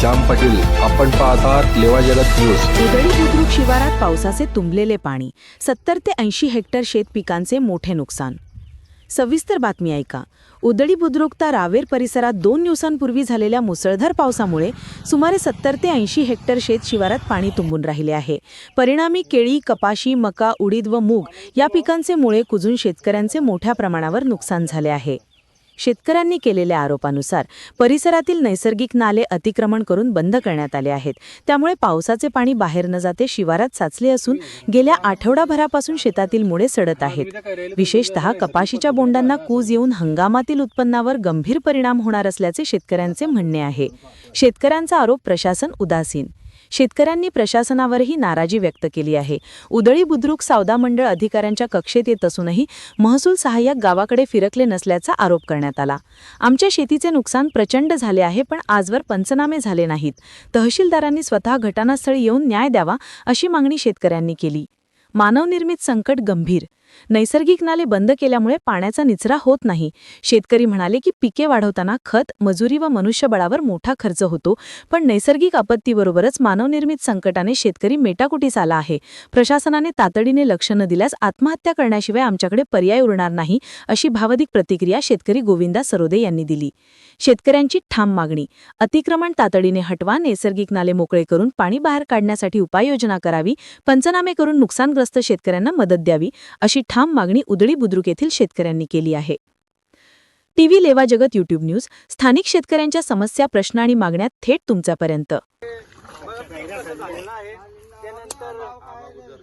श्याम पाटील आपण पाहत आहात लेवा जगत न्यूज. उदळी बुद्रुक शिवारात पावसाचे तुंबलेले पाणी सत्तर ते ऐंशी हेक्टर शेत पिकांचे मोठे नुकसान. सविस्तर बातमी ऐका. उदळी बुद्रुकता रावेर परिसरात दोन दिवसांपूर्वी झालेल्या मुसळधार पावसामुळे सुमारे सत्तर ते ऐंशी हेक्टर शेत शिवारात पाणी तुंबून राहिले आहे. परिणामी केळी कपाशी मका उडीद व मूग या पिकांचे मुळे कुजून शेतकऱ्यांचे मोठ्या प्रमाणावर नुकसान झाले आहे. शेतकऱ्यांनी केलेल्या आरोपानुसार परिसरातील नैसर्गिक नाले अतिक्रमण करून बंद करण्यात आले आहेत. त्यामुळे पावसाचे पाणी बाहेर न जाते शिवारात साचले असून गेल्या आठवडाभरापासून शेतातील मुळे सडत आहेत. विशेषतः कपाशीच्या बोंडांना कूज येऊन हंगामातील उत्पन्नावर गंभीर परिणाम होणार असल्याचे शेतकऱ्यांचे म्हणणे आहे. शेतकऱ्यांचा आरोप प्रशासन उदासीन. शेतकऱ्यांनी प्रशासनावरही नाराजी व्यक्त केली आहे. उदळी बुद्रुक सावदा मंडळ अधिकाऱ्यांच्या कक्षेत येत असूनही महसूल सहाय्यक गावाकडे फिरकले नसल्याचा आरोप करण्यात आला. आमच्या शेतीचे नुकसान प्रचंड झाले आहे पण आजवर पंचनामे झाले नाहीत. तहसीलदारांनी स्वतः घटनास्थळी येऊन न्याय द्यावा अशी मागणी शेतकऱ्यांनी केली. मानवनिर्मित संकट गंभीर. नैसर्गिक नाले बंद केल्यामुळे पाण्याचा निचरा होत नाही. शेतकरी म्हणाले की पिके वाढवताना खत मजुरी व मनुष्यबळावर मोठा खर्च होतो. पण नैसर्गिक आपत्तीबरोबरच मानवनिर्मित संकटाने शेतकरी मेटाकुटीस आला आहे. प्रशासनाने तातडीने लक्ष न दिल्यास आत्महत्या करण्याशिवाय आमच्याकडे पर्याय उरणार नाही अशी भावधिक प्रतिक्रिया शेतकरी गोविंदा सरोदे यांनी दिली. शेतकऱ्यांची ठाम मागणी. अतिक्रमण तातडीने हटवा नैसर्गिक नाले मोकळे करून पाणी बाहेर काढण्यासाठी उपाययोजना करावी पंचनामे करून नुकसान नुकसानग्रस्त शेतकऱ्यांना मदत द्यावी अशी ठाम मागणी उदळी बुद्रुक येथील शेतकऱ्यांनी केली आहे. टीव्ही लेवा जगत युट्यूब न्यूज स्थानिक शेतकऱ्यांच्या समस्या प्रश्न आणि मागण्या थेट तुमच्यापर्यंत.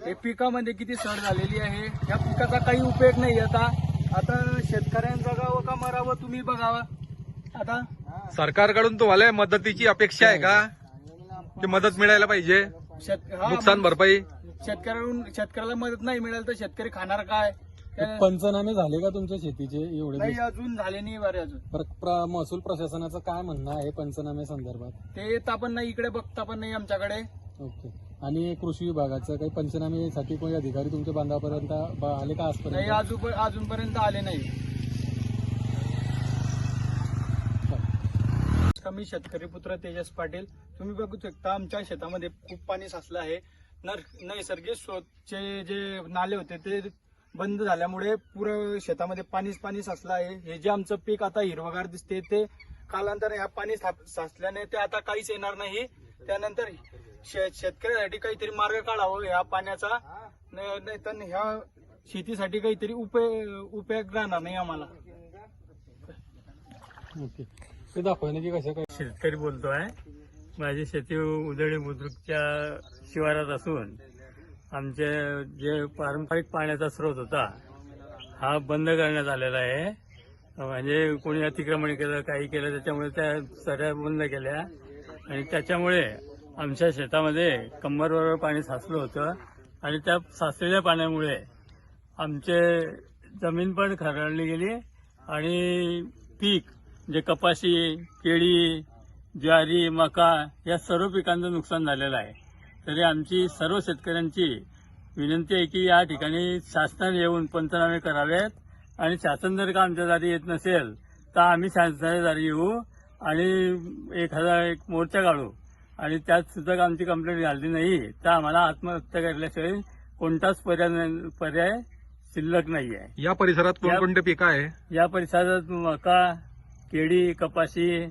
हे पिकामध्ये किती सड झालेली आहे? या पिकाचा काही उपयोग नाही आता. आता शेतकऱ्यांचा गावं का मरावं तुम्ही बघावं. आता सरकारकडून तुम्हाला मदतीची अपेक्षा आहे का? की मदत मिळायला पाहिजे? नुकसान भरपाई? शेतकऱ्याकडून शेतकऱ्याला मदत नाही मिळाली तर शेतकरी खाणार काय? त्या- पंचनामे झाले का तुमच्या शेतीचे एवढे नाही दिवस? अजून झाले नाही बरे अजून. प्र- प्र- महसूल प्रशासनाचं काय म्हणणं आहे पंचनामे संदर्भात? ते येता पण नाही इकडे बघता पण नाही आमच्याकडे. ओके. आणि कृषी विभागाचं काही पंचनामेसाठी कोणी अधिकारी तुमच्या बांधापर्यंत ब- आले का नाही आजपर्यंत अजून अजूनपर्यंत आले नाही. कमी शेतकरी पुत्र तेजस पाटील तुम्ही बघू शकता आमच्या शेतामध्ये खूप पाणी साचलं आहे. नैसर्गिक स्रोतचे जे नाले होते ते बंद झाल्यामुळे पुरं शेतामध्ये पाणीच पाणी साचलं आहे. हे जे आमचं पीक आता हिरवगार दिसते ते कालांतर ह्या पाणी साचल्याने ते आता काहीच येणार नाही. त्यानंतर शे- शेतकऱ्यासाठी काहीतरी मार्ग काढावा ह्या पाण्याचा. नाही तर ह्या शेतीसाठी काहीतरी उपयोग उपयोग राहणार नाही आम्हाला. ओके. ते दाखवा की कशा काय शेतकरी बोलतोय. माझी शेती उदळी बुद्रुकच्या शिवारात असून आमचे जे पारंपरिक पाण्याचा स्रोत होता हा बंद करण्यात आलेला आहे. म्हणजे कोणी अतिक्रमण केलं काही केलं त्याच्यामुळे त्या सऱ्या बंद केल्या. आणि त्याच्यामुळे आमच्या शेतामध्ये कंबरबरोबर पाणी साचलं होतं. आणि त्या साचलेल्या पाण्यामुळे आमचे जमीन पण खरडली गेली. आणि पीक जे कपाशी केळी ज्वारी मका या सर्व पिकांचं नुकसान झालेलं आहे. तरी आमची सर्व शेतकऱ्यांची विनंती आहे की या ठिकाणी शासनाने येऊन पंचनामे करावेत आणि शासन जर का आमच्या दारी येत नसेल तर आम्ही शासनाच्या दारी येऊ आणि एखादा एक मोर्चा काढू. आणि त्यात सुद्धा आमची कंप्लेंट झाली नाही तर आम्हाला आत्महत्या केल्याशिवाय कोणताच पर्याय पर्याय शिल्लक नाही आहे या परिसरात कोणकोणते पिकं आहे? या परिसरात मका केळी कपाशी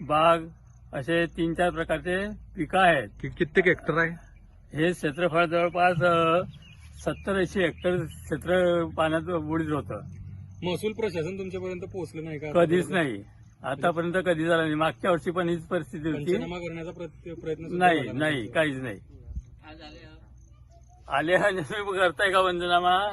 बाग असे तीन चार प्रकारचे पिकं आहेत. कि- कित्येक हेक्टर आहे? हे क्षेत्रफळ जवळपास सत्तर ऐंशी हेक्टर क्षेत्र पाण्यात बुडीत होतं. महसूल प्रशासन तुमच्यापर्यंत पोहोचलं नाही का? कधीच नाही. आतापर्यंत कधी झालं नाही. मागच्या वर्षी पण हीच परिस्थिती होती. पंचनामा करण्याचा प्रयत्न नाही झाला. नाही काहीच नाही. आले आणि तुम्ही करताय का वंदनामा